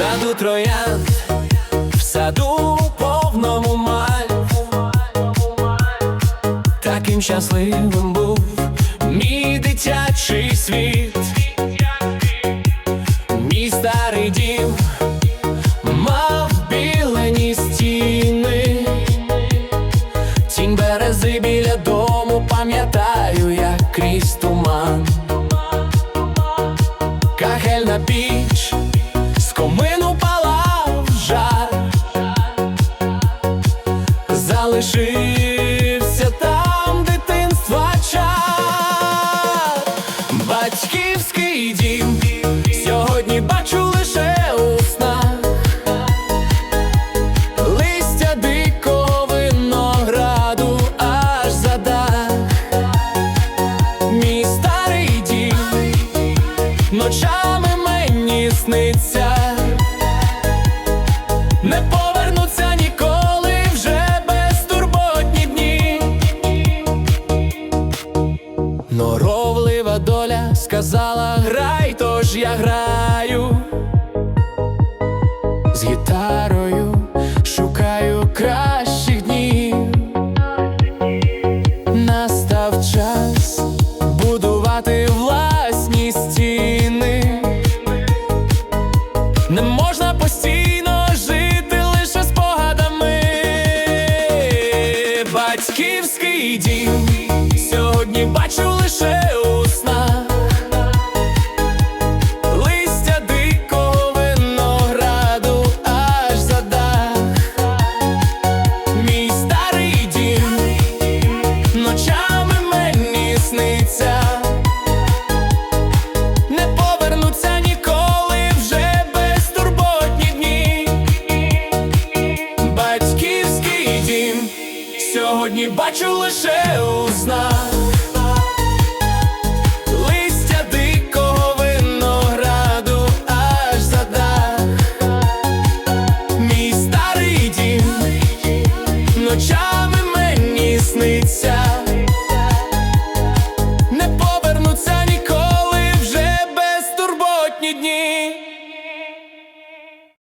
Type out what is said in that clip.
саду троянд, в саду повному маль. Таким щасливим був мій дитячий світ, мій старий дім мав білені стіни, тінь берези біля дому, пам'ятаю, як крізь туман. Мені сниться, не повернуться ніколи вже безтурботні дні. Норовлива доля сказала грай, тож я граю Можна постійно жити лише спогадами. Батьківський дім сьогодні бачу лише сьогодні бачу лише у листя дикого винограду аж за дах Мій старий дім ночами мені сниться.